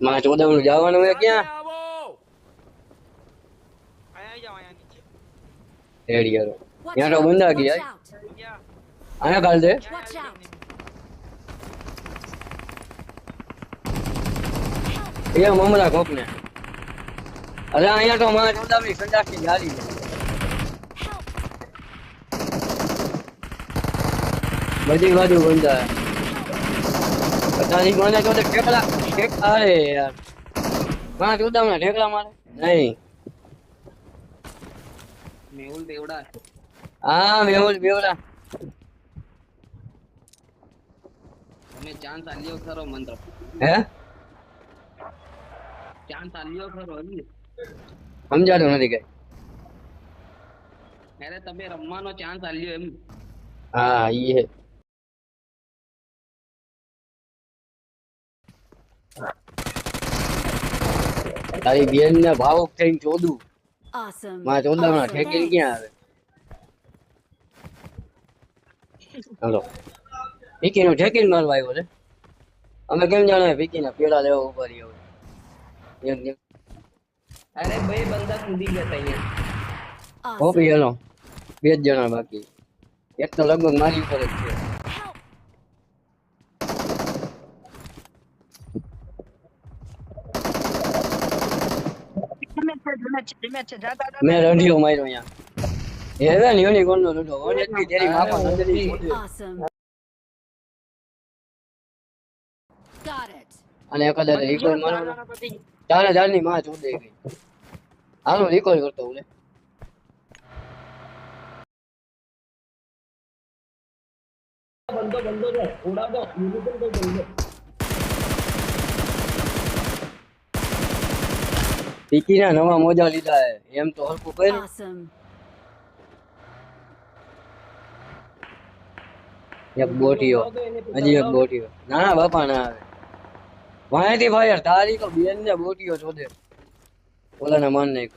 માં ચોદાવનું જવાનું હોય ક્યાં અહીંયા આવી જાઓ અહીંયા નીચે રેડી હાલો Watch ત્યાં તો out! બંદા Watch ગયા out! ગયા આયા કાલ દે Watch out! એ મમરા કોક ને અરે અહીંયા તો માં ચોદાવની સંડાસની જાળી છે Help! બધી બાજુ બંધા તારી મને તો ઠેકડા ઠેક અરે યાર. માં ચોદાવના ઠેકડા મારે. નહીં. મેહુલ બેવડા. હા મેહુલ બેવડા. તમે ચાન્સ આલ્યો ખરો મંત્ર. હે? ચાન્સ આલ્યો ખરો સમજાતું નથી કઈ. અરે તમે રમવાનો ચાન્સ આલ્યો એમ. હા ઈ તારી બેન ને ભાવુક થઈને ચોદું! માં ચોદાવના Awesome. ઠેકી ક્યાં આવે? હલો. વિકી નું ઠેકી મારવા આવ્યો છે. અમે કેમ જાણે વિકી ના પેડા લેવા ઊભા એમ અરે ભાઈ બંદા કૂદી ગયા અહીંયા! Copy hello. બે જ જણા બાકી. એક તો લગભગ મારી ઉપર જ છે. મેં રંઢિયો માર્યો અહીંયા એ હવે ને યુનિકોર્ન નો લૂડો ઓનેટલી તેરી માપા નંદરી છોડી. Awesome! Got it! અને એક કદાચ રિકોલ મારવાનો ચારે ચારની માં ચોદે ગઈ હાલો રિકોલ કરતો હું લે બંદો બંદો છે ઉડાવ દો યુનિકોર્ન તો બંદો વિકી ના નવા મોજા લીધા હે એમ તો હલકું કર્યું Awesome! એક બોટીઓ હજી એક બોટીઓ ના ના બાપા ના આવે વાંયથી ભાઈ યાર તારી તો બેન ને બોટીઓ શોધે ઓલાના માન નાખ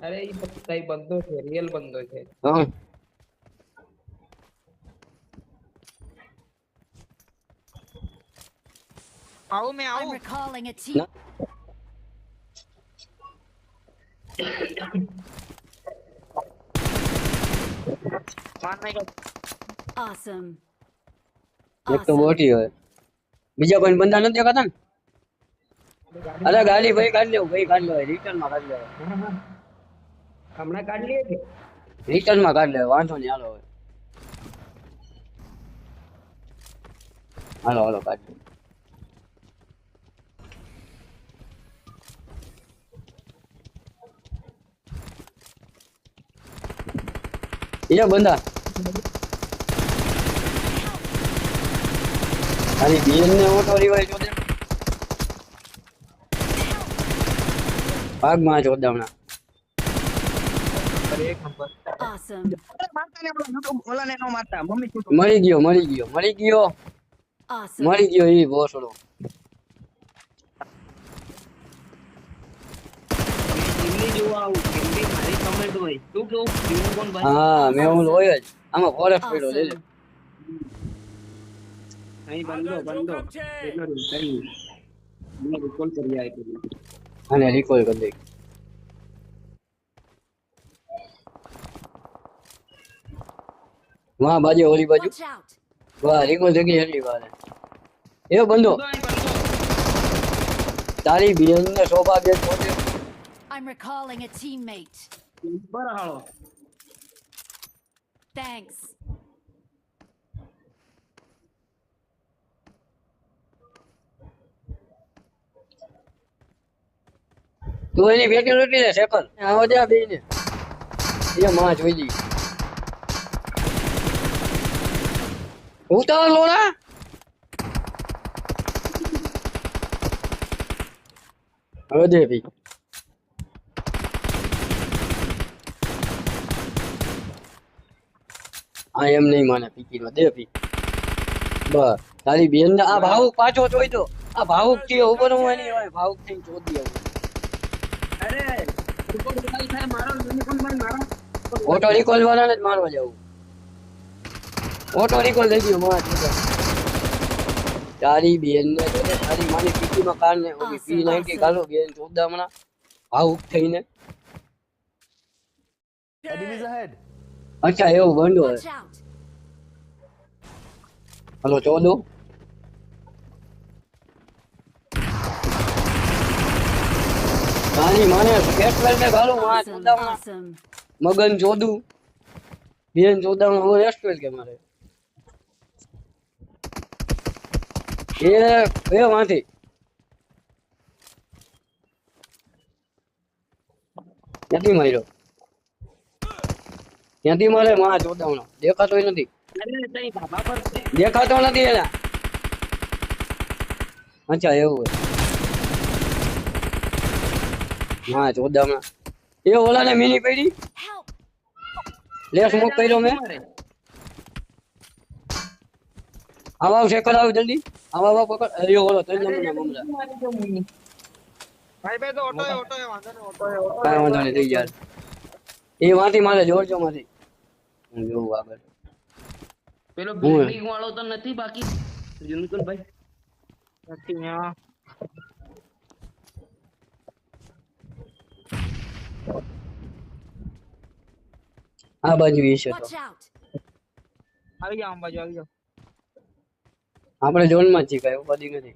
અરે ઈ કઈ બંદો છે રિયલ બંદો છે હા આવું મેં I'm આવું recalling a team. ના માર નાખ્યો Awesome! એક તો બોટી હોય બીજા કોઈ બંદા નથી દેખાતા ને અરે ગાડી ભાઈ કાઢી લેવું ભાઈ કાઢી લેવાય રિટર્ન માં કાઢી લેવાય હમણાં કાઢ લઈએ છે રિટર્ન માં કાઢી લેવાય વાંધો નહીં હાલો હવે હાલો હાલો કાઢી એક નંબર Awesome! મારતા ને પેલો YouTube ઓલાને નો મારતા મમ્મી શું મરી ગયો મરી ગયો મરી ગયો મરી ગયો ઈ ભોસડો જોવા આવું કેમ કે મારી કમેન્ટ હોય શું કેવું યુનિકોર્ન ભાઈ હા મેં ઓલું હોય જ આમાં ફોરેસ્ટ પડ્યો લે લે. અહીં બંદો બંદો એટલો કરી મને રિકોલ કરી આય પેલું અને રિકોલ કરી દે વાહ બાજુ ઓલી બાજુ Watch out! વાહ રિકોલ થઈ ગઈ એટલી વાર એ બંધો બંદો અહીં બંદો તારી બેન ને સૌભાગ્ય પોતે I'm recalling a teammate. Hello Thanks. તું એની ભેટી લૂટી લે સેકન્ડ આવો જા બેને. એ માં જોઈ જી ઉતાર લોડા હવે દે ભઈ. આ એમ નહીં માને પીકી નો દે પી બસ તારી બેન ને આ ભાવુક પાછો જોઈ દો આ ભાવુક થી ઉપર હું એની હોય ભાવુક થી ચોદી આવું અરે રિકોલ ઉડાઈ થાય મારો યુનિકોર્ન ભાઈ મારો ઓટો રિકોલ વાળાને જ મારવા જવું ઓટો રિકોલ થઈ ગયો માં તારી બેન ને જોડે તારી માની પીટી માં કાર ને ઓલી Awesome, પી નાઇન્ટી awesome. કાઢો બેન ચોદા હમણાં ભાવુક થઈને Enemies ahead. અચ્છા એવું ભંડો! હલો ચોદો તારી માને પેટ્રોલ ને ગાળું માં Awesome, ચોદા હમણાં awesome. મગન ચોદું બેન ચોદા માં હું રેસ્ટોરન્ટ કે મારે. એ એ વાંથી નથી માર્યો? ક્યાંથી મારે માં ચોદાવણો દેખાતો નથી. દેખાતો નથી એના અચ્છા એવું હોય. હા ચોદામણા એ ઓલાને મિની પડી? Help! લે સ્મોક કર્યો મેં. આવા આવશે કરાવ જલ્દી. આવા આવા પકડ. અરે ઓલો ત્રણ નંબરના મમરા. મારી ભાઈ ભાઈ તો ઓટો ઓટો વાંધો નહીં, ઓટો ઓટો હે. વાંધો નહીં યાર એ માંથી મારે જોરજો માંથી હું જોઉં આગળ પેલો? બિલ્ડિંગ વાળો તો નથી બાકી? યુનિકોર્ન નથી ન્યા આ. બાજુ ઈ છે તો. આવી જાઓ બાજુ આવી જાઓ. આપણે ઝોનમાં જ છીએ કઈ ઉપાધિ નથી.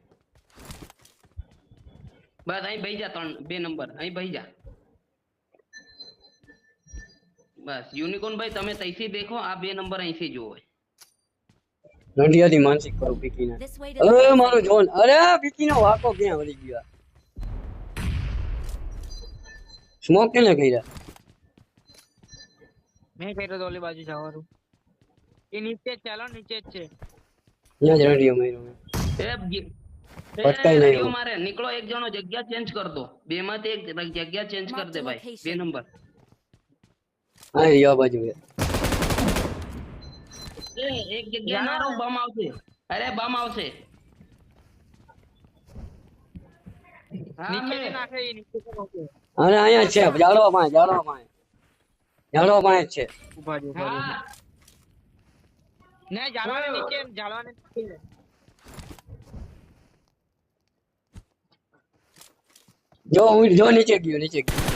બસ અહીં ભાઈ જા ત્રણ બે નંબર અહીં ભાઈ જા. બસ યુનિકોર્ન ભાઈ તમે તૈથી દેખો આ બે નંબર અહીંથી જુઓ નડિયાથી માનસિક કરું પીકી This way to અરે મારો જોન અરે પીકી નો વાકો ક્યાં વળી ગયો સ્મોક કેને કર્યા મેં કર્યો તો ઓલી બાજુ જવાનું એ નીચે જ ચાલો નીચે જ છે ત્યાં જ રડિયો માર્યો મેં એ જી- એ પટકાઈ નહીં રેડિયો એવું. મારે નીકળો એક જણો જગ્યા ચેન્જ કર દો બે માંથી એક જગ્યા ચેન્જ કર દે ભાઈ બે નંબર હા યો બાજુ એ એક જગ્યા ના રહો બમ આવશે. અરે બમ આવશે. હા નીચે નાખે એ નીચે નાખે. અને અહીંયા છે જાડવા માં જાડવા માં. જાડવા માં જ છે. ઊભા જો ને જાળવાને નીચે જાળવાને નીચે. જો હું જો નીચે ગયો નીચે ગયો.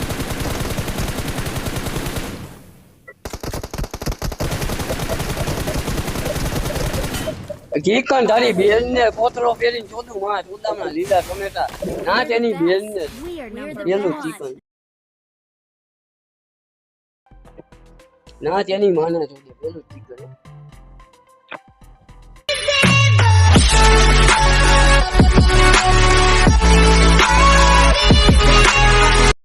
કીકન તારી બેન ને પોતરો પહેરીને ચોદું માં ચોદામણા લીલા ટમેટા ના તેની બેન ને પેલું one. ના તેની માને ચોદે પેલું ચિકન